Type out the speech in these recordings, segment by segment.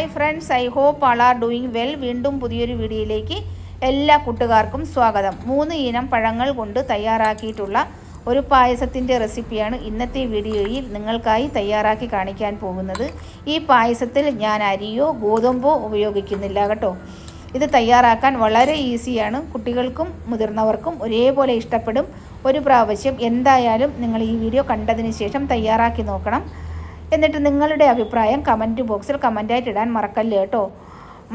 Hi friends I hope all are doing well വീണ്ടും പുതിയൊരു വീഡിയോയിലേക്ക് എല്ലാ കൂട്ടുകാർക്കും സ്വാഗതം. മൂന്ന് ഇനം പഴങ്ങൾ കൊണ്ട് തയ്യാറാക്കിയിട്ടുള്ള ഒരു പായസത്തിന്റെ റെസിപ്പിയാണ് ഇന്നത്തെ വീഡിയോയിൽ നിങ്ങൾക്കായി തയ്യാറാക്കി കാണിക്കാൻ പോകുന്നത്. ഈ പായസത്തിൽ ഞാൻ അരിയോ ഗോതമ്പോ ഉപയോഗിക്കുന്നില്ല കേട്ടോ. ഇത് തയ്യാറാക്കാൻ വളരെ ഈസിയാണ്. കുട്ടികൾക്കും മുതിർന്നവർക്കും ഒരേപോലെ ഇഷ്ടപ്പെടും. ഒരു പ്രാവശ്യം എന്തായാലും നിങ്ങൾ ഈ വീഡിയോ കണ്ടതിന് ശേഷം തയ്യാറാക്കി നോക്കണം. എന്നിട്ട് നിങ്ങളുടെ അഭിപ്രായം കമന്റ് ബോക്സിൽ കമന്റായിട്ട് ഇടാൻ മറക്കല്ലേ കേട്ടോ.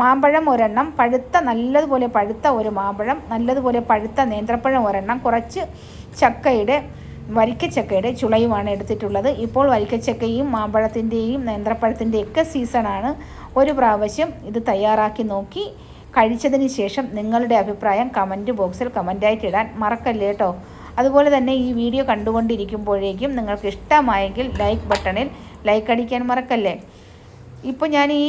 മാമ്പഴം ഒരെണ്ണം പഴുത്ത നല്ലതുപോലെ പഴുത്ത ഒരു മാമ്പഴം നല്ലതുപോലെ പഴുത്ത നേന്ത്രപ്പഴം ഒരെണ്ണം കുറച്ച് ചക്കയുടെ വരിക്കച്ചക്കയുടെ ചുളയുമാണ് എടുത്തിട്ടുള്ളത്. ഇപ്പോൾ വരിക്കച്ചക്കയും മാമ്പഴത്തിന്റെയും നേന്ത്രപ്പഴത്തിന്റെയും ഒക്കെ സീസണാണ് ഒരു പ്രാവശ്യം ഇത് തയ്യാറാക്കി നോക്കി കഴിച്ചതിന് ശേഷം നിങ്ങളുടെ അഭിപ്രായം കമന്റ് ബോക്സിൽ കമന്റായിട്ട് ഇടാൻ മറക്കല്ലേ കേട്ടോ. അതുപോലെ തന്നെ ഈ വീഡിയോ കണ്ടുകൊണ്ടിരിക്കുമ്പോഴേക്കും നിങ്ങൾക്ക് ഇഷ്ടമായെങ്കിൽ ലൈക്ക് ബട്ടണിൽ ലൈക്ക് അടിക്കാൻ മറക്കല്ലേ? ഇപ്പോൾ ഞാൻ ഈ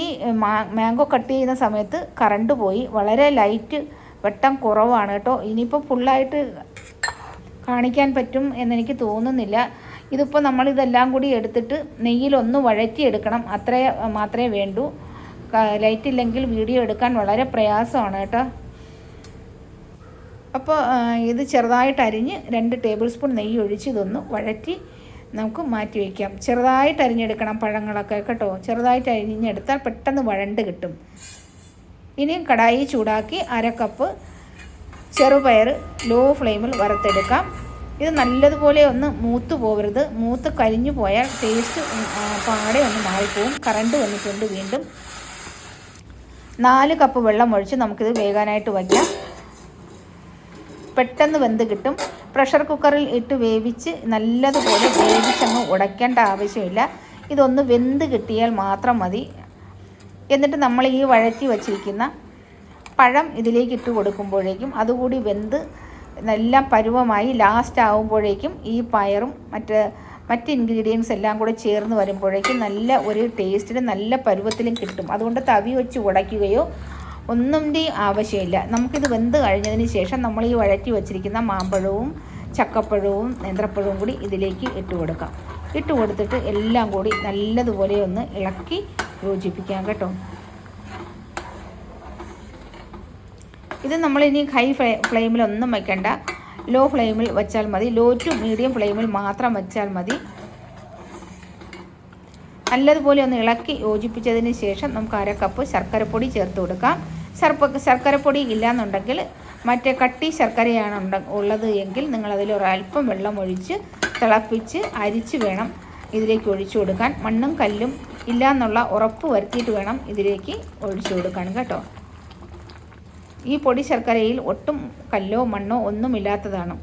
മാംഗോ കട്ട് ചെയ്യുന്ന സമയത്ത് കറണ്ട് പോയി. വളരെ ലൈറ്റ് വെട്ടം കുറവാണ് കേട്ടോ. ഇനിയിപ്പോൾ ഫുള്ളായിട്ട് കാണിക്കാൻ പറ്റും എന്നെനിക്ക് തോന്നുന്നില്ല. ഇതിപ്പോൾ നമ്മളിതെല്ലാം കൂടി എടുത്തിട്ട് നെയ്യിലൊന്ന് വഴറ്റിയെടുക്കണം. അത്രേ മാത്രമേ വേണ്ടൂ. ലൈറ്റ് ഇല്ലെങ്കിൽ വീഡിയോ എടുക്കാൻ വളരെ പ്രയാസമാണ് കേട്ടോ. അപ്പോൾ ഇത് ചെറുതായിട്ട് അരിഞ്ഞ് രണ്ട് ടേബിൾ സ്പൂൺ നെയ്യ് ഒഴിച്ച് ഇതൊന്ന് വഴറ്റി നമുക്ക് മാറ്റി വയ്ക്കാം ചെറുതായിട്ട് അരിഞ്ഞെടുക്കണം പഴങ്ങളൊക്കെ കേട്ടോ. ചെറുതായിട്ട് അരിഞ്ഞെടുത്താൽ പെട്ടെന്ന് വഴണ്ട് കിട്ടും. ഇനിയും കടായി ചൂടാക്കി അര കപ്പ് ചെറുപയർ ലോ ഫ്ലെയിമിൽ വറുത്തെടുക്കാം. ഇത് നല്ലതുപോലെ ഒന്ന് മൂത്ത് പോകരുത് മൂത്ത് കരിഞ്ഞു പോയാൽ ടേസ്റ്റ് പാടെ ഒന്ന് മാറിപ്പോവും. കറണ്ട് വന്നിട്ടുണ്ട് വീണ്ടും. നാല് കപ്പ് വെള്ളം ഒഴിച്ച് നമുക്കിത് വേകാനായിട്ട് വയ്ക്കാം പെട്ടെന്ന് വെന്ത് കിട്ടും. പ്രഷർ കുക്കറിൽ ഇട്ട് വേവിച്ച് നല്ലതുപോലെ വേവിച്ചങ്ങ് ഉടയ്ക്കേണ്ട ആവശ്യമില്ല. ഇതൊന്ന് വെന്ത് കിട്ടിയാൽ മാത്രം മതി. എന്നിട്ട് നമ്മൾ ഈ വഴറ്റി വച്ചിരിക്കുന്ന പഴം ഇതിലേക്ക് ഇട്ട് കൊടുക്കുമ്പോഴേക്കും അതുകൂടി വെന്ത് എല്ലാം പരുവമായി ലാസ്റ്റ് ആകുമ്പോഴേക്കും ഈ പയറും മറ്റ് മറ്റ് ഇൻഗ്രീഡിയൻസ് എല്ലാം കൂടെ ചേർന്ന് വരുമ്പോഴേക്കും നല്ല ഒരു ടേസ്റ്റിന് നല്ല പരുവത്തിലും കിട്ടും. അതുകൊണ്ട് തവി വെച്ച് ഉടയ്ക്കുകയോ ഒന്നിന്റെയും ആവശ്യമില്ല. നമുക്കിത് വെന്ത് കഴിഞ്ഞതിന് ശേഷം നമ്മൾ ഈ വഴറ്റി വച്ചിരിക്കുന്ന മാമ്പഴവും ചക്കപ്പഴവും നേന്ത്രപ്പഴവും കൂടി ഇതിലേക്ക് ഇട്ട് കൊടുക്കാം. ഇട്ട് കൊടുത്തിട്ട് എല്ലാം കൂടി നല്ലതുപോലെ ഒന്ന് ഇളക്കി യോജിപ്പിക്കാം കേട്ടോ. ഇത് നമ്മളിനി ഹൈ ഫ്ലേ ഫ്ലെയിമിലൊന്നും വയ്ക്കണ്ട. ലോ ഫ്ലെയിമിൽ വെച്ചാൽ മതി. ലോ ടു മീഡിയം ഫ്ലെയിമിൽ മാത്രം വെച്ചാൽ മതി. നല്ലതുപോലെ ഒന്ന് ഇളക്കി യോജിപ്പിച്ചതിന് ശേഷം നമുക്ക് അര കപ്പ് ശർക്കരപ്പൊടി ചേർത്ത് കൊടുക്കാം. ശർപ്പ ശർക്കരപ്പൊടി ഇല്ലയെന്നുണ്ടെങ്കിൽ മറ്റേ കട്ടി ശർക്കരയാണ് ഉള്ളത് എങ്കിൽ നിങ്ങളതിൽ ഒരല്പം വെള്ളം ഒഴിച്ച് തിളപ്പിച്ച് അരിച്ച് വേണം ഇതിലേക്ക് ഒഴിച്ചു കൊടുക്കാൻ. മണ്ണും കല്ലും ഇല്ല എന്നുള്ള ഉറപ്പ് വരുത്തിയിട്ട് വേണം ഇതിലേക്ക് ഒഴിച്ചു കൊടുക്കാൻ കേട്ടോ. ഈ പൊടി ശർക്കരയിൽ ഒട്ടും കല്ലോ മണ്ണോ ഒന്നുമില്ലാത്തതാണ്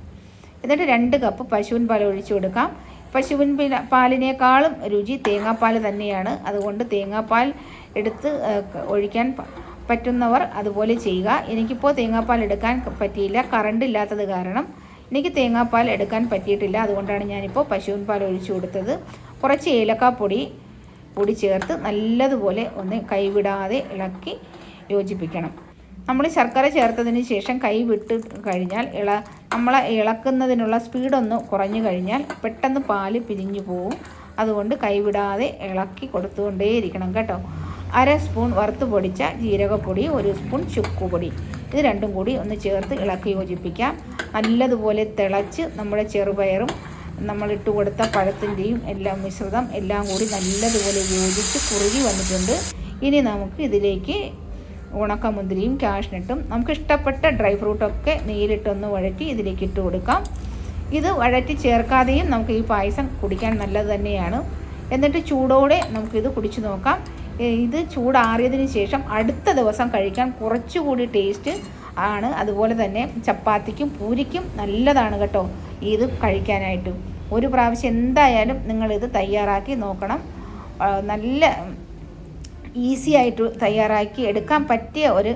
എന്നിട്ട് രണ്ട് കപ്പ് പശുവിൻ പാൽ ഒഴിച്ചു കൊടുക്കാം. പശുവിൻ പില പാലിനേക്കാളും രുചി തേങ്ങാപ്പാൽ തന്നെയാണ്. അതുകൊണ്ട് തേങ്ങാപ്പാൽ എടുത്ത് ഒഴിക്കാൻ പറ്റുന്നവർ അതുപോലെ ചെയ്യുക. എനിക്കിപ്പോൾ തേങ്ങാപ്പാൽ എടുക്കാൻ പറ്റിയില്ല. കറണ്ട് ഇല്ലാത്തത് കാരണം എനിക്ക് തേങ്ങാപ്പാൽ എടുക്കാൻ പറ്റിയിട്ടില്ല. അതുകൊണ്ടാണ് ഞാനിപ്പോൾ പശുവിൻ പാൽ ഒഴിച്ചു കൊടുത്തത്. കുറച്ച് ഏലക്കാപ്പൊടി പൊടി ചേർത്ത് നല്ലതുപോലെ ഒന്ന് കൈവിടാതെ ഇളക്കി യോജിപ്പിക്കണം. നമ്മൾ ശർക്കര ചേർത്തതിന് ശേഷം കൈ വിട്ട് കഴിഞ്ഞാൽ ഇള നമ്മളെ ഇളക്കുന്നതിനുള്ള സ്പീഡൊന്ന് കുറഞ്ഞു കഴിഞ്ഞാൽ പെട്ടെന്ന് പാൽ പിരിഞ്ഞു പോവും. അതുകൊണ്ട് കൈവിടാതെ ഇളക്കി കൊടുത്തുകൊണ്ടേയിരിക്കണം കേട്ടോ. അര സ്പൂൺ വറുത്ത് പൊടിച്ച ജീരകപ്പൊടി ഒരു സ്പൂൺ ചുക്കുപൊടി ഇത് രണ്ടും കൂടി ഒന്ന് ചേർത്ത് ഇളക്കി യോജിപ്പിക്കാം. നല്ലതുപോലെ തിളച്ച് നമ്മുടെ ചെറുപയറും നമ്മൾ ഇട്ട് കൊടുത്ത പഴത്തിന്റെയും എല്ലാം മിശ്രിതം എല്ലാം കൂടി നല്ലതുപോലെ യോജിച്ച് കുറുകി വന്നിട്ടുണ്ട്. ഇനി നമുക്ക് ഇതിലേക്ക് ഉണക്കമുന്തിരിയും കാഷ്നട്ടും നമുക്ക് ഇഷ്ടപ്പെട്ട ഡ്രൈ ഫ്രൂട്ടൊക്കെ നെയ്യിലിട്ടൊന്ന് വഴറ്റി ഇതിലേക്ക് ഇട്ട് കൊടുക്കാം. ഇത് വഴറ്റി ചേർക്കാതെയും നമുക്ക് ഈ പായസം കുടിക്കാൻ നല്ലത് തന്നെയാണ്. എന്നിട്ട് ചൂടോടെ നമുക്കിത് കുടിച്ചു നോക്കാം. ഇത് ചൂടാറിയതിന് ശേഷം അടുത്ത ദിവസം കഴിക്കാൻ കുറച്ചുകൂടി ടേസ്റ്റ് ആണ്. അതുപോലെ തന്നെ ചപ്പാത്തിക്കും പൂരിക്കും നല്ലതാണ് കേട്ടോ ഇത് കഴിക്കാനായിട്ട്. ഒരു പ്രാവശ്യം എന്തായാലും നിങ്ങളിത് തയ്യാറാക്കി നോക്കണം. നല്ല ഈസി ആയിട്ട് തയ്യാറാക്കി എടുക്കാൻ പറ്റിയ ഒരു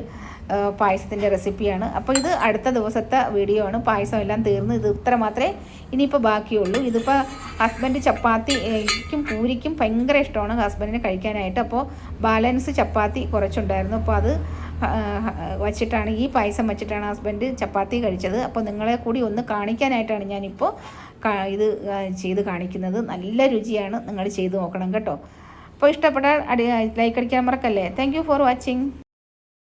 പായസത്തിന്റെ റെസിപ്പിയാണ്. അപ്പോൾ ഇത് അടുത്ത ദിവസത്തെ വീഡിയോ ആണ്. പായസം എല്ലാം തീർന്ന് ഇത് ഇത്ര മാത്രമേ ഇനിയിപ്പോൾ ബാക്കിയുള്ളൂ. ഇതിപ്പോൾ ഹസ്ബൻഡ് ചപ്പാത്തിക്കും പൂരിക്കും ഭയങ്കര ഇഷ്ടമാണ് ഹസ്ബൻഡിന് കഴിക്കാനായിട്ട്. അപ്പോൾ ബാലൻസ് ചപ്പാത്തി കുറച്ചുണ്ടായിരുന്നു. അപ്പോൾ അത് വച്ചിട്ടാണ് ഈ പായസം വച്ചിട്ടാണ് ഹസ്ബൻഡ് ചപ്പാത്തി കഴിച്ചത്. അപ്പോൾ നിങ്ങളെ കൂടി ഒന്ന് കാണിക്കാനായിട്ടാണ് ഞാനിപ്പോൾ ഇത് ചെയ്ത് കാണിക്കുന്നത്. നല്ല രുചിയാണ് നിങ്ങൾ ചെയ്ത് നോക്കണം കേട്ടോ. അപ്പോൾ ഇഷ്ടപ്പെട്ടാൽ അടി ലൈക്ക് അടിക്കാൻ മറക്കല്ലേ. Thank for watching